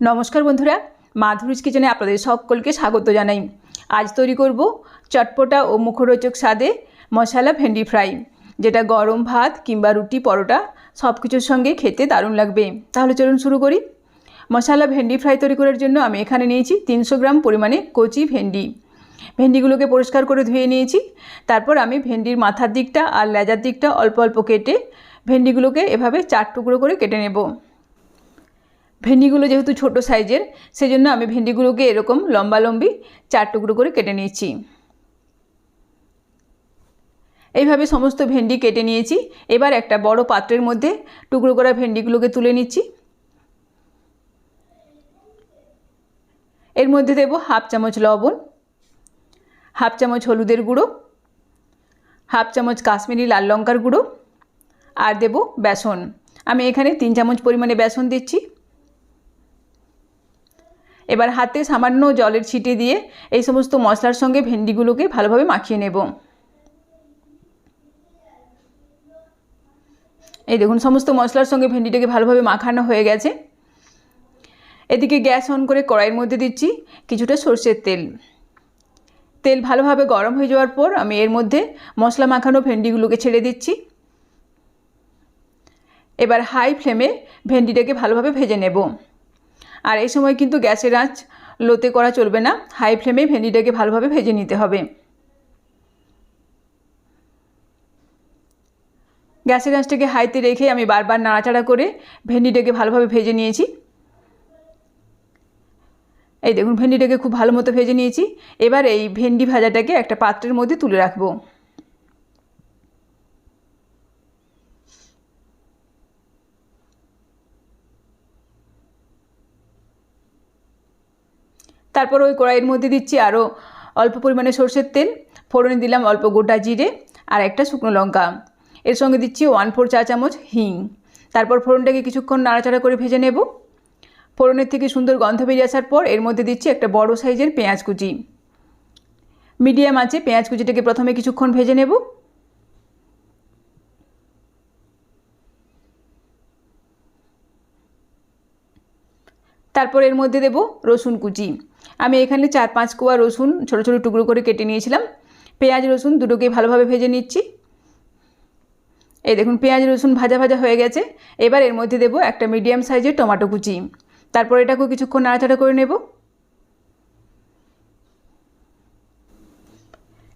নমস্কার বন্ধুরা, মাধুরীজ কিচেনে আপনাদের সকলকে স্বাগত জানাই। আজ তৈরি করব চটপটা ও মুখরোচক স্বাদে মশলা ভেন্ডি ফ্রাই, যেটা গরম ভাত কিংবা রুটি, পরোটা সব কিছুর সঙ্গে খেতে দারুণ লাগবে। তাহলে চলুন শুরু করি। মশলা ভেন্ডি ফ্রাই তৈরি করার জন্য আমি এখানে নিয়েছি তিনশো গ্রাম পরিমাণে কচি ভেন্ডি। ভেন্ডিগুলোকে পরিষ্কার করে ধুয়ে নিয়েছি। তারপর আমি ভেন্ডির মাথার দিকটা আর লেজার দিকটা অল্প অল্প কেটে ভেন্ডিগুলোকে এভাবে চার টুকরো করে কেটে নেব। ভেন্ডিগুলো যেহেতু ছোট সাইজের, সেজন্য আমি ভেন্ডিগুলোকে এরকম লম্বা লম্বি চার টুকরো করে কেটে নিয়েছি। এইভাবে সমস্ত ভেন্ডি কেটে নিয়েছি। এবার একটা বড় পাত্রের মধ্যে টুকরো করা ভেন্ডিগুলোকে তুলে নিচ্ছি। এর মধ্যে দেব হাফ চামচ লবণ, হাফ চামচ হলুদের গুঁড়ো, হাফ চামচ কাশ্মীরি লাল লঙ্কার গুঁড়ো, আর দেব বেসন। আমি এখানে তিন চামচ পরিমাণে বেসন দিচ্ছি। এবার হাতে সামান্য জলের ছিটে দিয়ে এই সমস্ত মশলার সঙ্গে ভেন্ডিগুলোকে ভালোভাবে মাখিয়ে নেব। এই দেখুন, সমস্ত মশলার সঙ্গে ভেন্ডিটাকে ভালোভাবে মাখানো হয়ে গেছে। এদিকে গ্যাস অন করে কড়াইয়ের মধ্যে দিচ্ছি কিছুটা সর্ষের তেল। তেল ভালোভাবে গরম হয়ে যাওয়ার পর আমি এর মধ্যে মশলা মাখানো ভেন্ডিগুলোকে ছেড়ে দিচ্ছি। এবার হাই ফ্লেমে ভেন্ডিটাকে ভালোভাবে ভেজে নেব। আর এই সময় কিন্তু গ্যাসের আঁচ লোতে করা চলবে না। হাই ফ্লেমে ভেন্ডিটাকে ভালোভাবে ভেজে নিতে হবে। গ্যাসের আঁচটাকে হাইতে রেখে আমি বারবার নাড়াচাড়া করে ভেন্ডিটাকে ভালোভাবে ভেজে নিয়েছি। এই দেখুন, ভেন্ডিটাকে খুব ভালো মতো ভেজে নিয়েছি। এবার এই ভেন্ডি ভাজাটাকে একটা পাত্রের মধ্যে তুলে রাখব। তারপর ওই কড়াইয়ের মধ্যে দিচ্ছি আরও অল্প পরিমাণে সর্ষের তেল, ফোড়নে দিলাম অল্প গোটা জিরে আর একটা শুকনো লঙ্কা। এর সঙ্গে দিচ্ছি ওয়ান ফোর চা চামচ হিং। তারপর ফোড়নটাকে কিছুক্ষণ নাড়াচাড়া করে ভেজে নেব। ফোড়নের থেকে সুন্দর গন্ধ বেরিয়ে আসার পর এর মধ্যে দিচ্ছি একটা বড় সাইজের পেঁয়াজ কুচি। মিডিয়াম আছে পেঁয়াজ কুচিটাকে প্রথমে কিছুক্ষণ ভেজে নেব। তারপর এর মধ্যে দেব রসুন কুচি। আমি এখানে চার পাঁচ কোয়া রসুন ছোটো ছোটো টুকরো করে কেটে নিয়েছিলাম। পেঁয়াজ রসুন দুটোকে ভালোভাবে ভেজে নিচ্ছি। এই দেখুন, পেঁয়াজ রসুন ভাজা ভাজা হয়ে গেছে। এবার এর মধ্যে দেব একটা মিডিয়াম সাইজের টমেটো কুচি। তারপর এটাকেও কিছুক্ষণ নাড়াচাড়া করে নেব।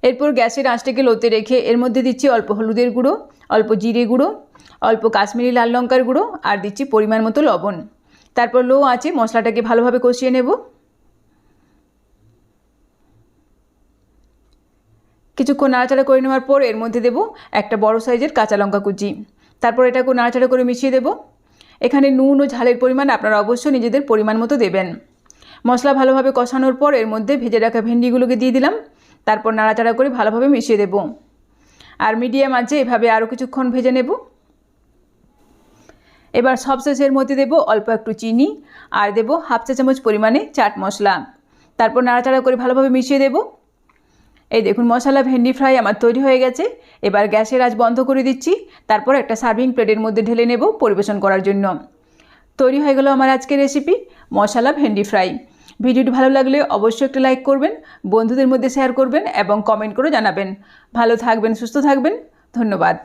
এরপর গ্যাসের আঁচটাকে লোতে রেখে এর মধ্যে দিচ্ছি অল্প হলুদের গুঁড়ো, অল্প জিরে গুঁড়ো, অল্প কাশ্মীরি লাল লঙ্কার গুঁড়ো আর দিচ্ছি পরিমাণ মতো লবণ। তারপর লো আছে মশলাটাকে ভালোভাবে কষিয়ে নেব। কিছুক্ষণ নাড়াচাড়া করে নেওয়ার পর এর মধ্যে দেব একটা বড় সাইজের কাঁচা লঙ্কা কুচি। তারপর এটাকে নাড়াচাড়া করে মিশিয়ে দেব। এখানে নুন ও ঝালের পরিমাণ আপনারা অবশ্যই নিজেদের পরিমাণ মতো দেবেন। মশলা ভালোভাবে কষানোর পর এর মধ্যে ভেজে রাখা ভেন্ডিগুলোকে দিয়ে দিলাম। তারপর নাড়াচাড়া করে ভালোভাবে মিশিয়ে দেব। আর মিডিয়াম আছে এভাবে আরও কিছুক্ষণ ভেজে নেব। এবার সব সবশেষের মধ্যে দেব অল্প একটু চিনি আর দেব হাফ চা চামচ পরিমাণে চাট মশলা। তারপর নাড়াচাড়া করে ভালোভাবে মিশিয়ে দেব। এই দেখুন, মশলা, ভেন্ডি ফ্রাই আমার তৈরি হয়ে গেছে। এবার গ্যাসের আজ বন্ধ করে দিচ্ছি। তারপর একটা সার্ভিং প্লেটের মধ্যে ঢেলে নেব পরিবেশন করার জন্য। তৈরি হয়ে গেল আমার আজকের রেসিপি মশলা, ভেন্ডি ফ্রাই। ভিডিওটি ভালো লাগলে অবশ্যই একটা লাইক করবেন, বন্ধুদের মধ্যে শেয়ার করবেন এবং কমেন্ট করে জানাবেন। ভালো থাকবেন, সুস্থ থাকবেন। ধন্যবাদ।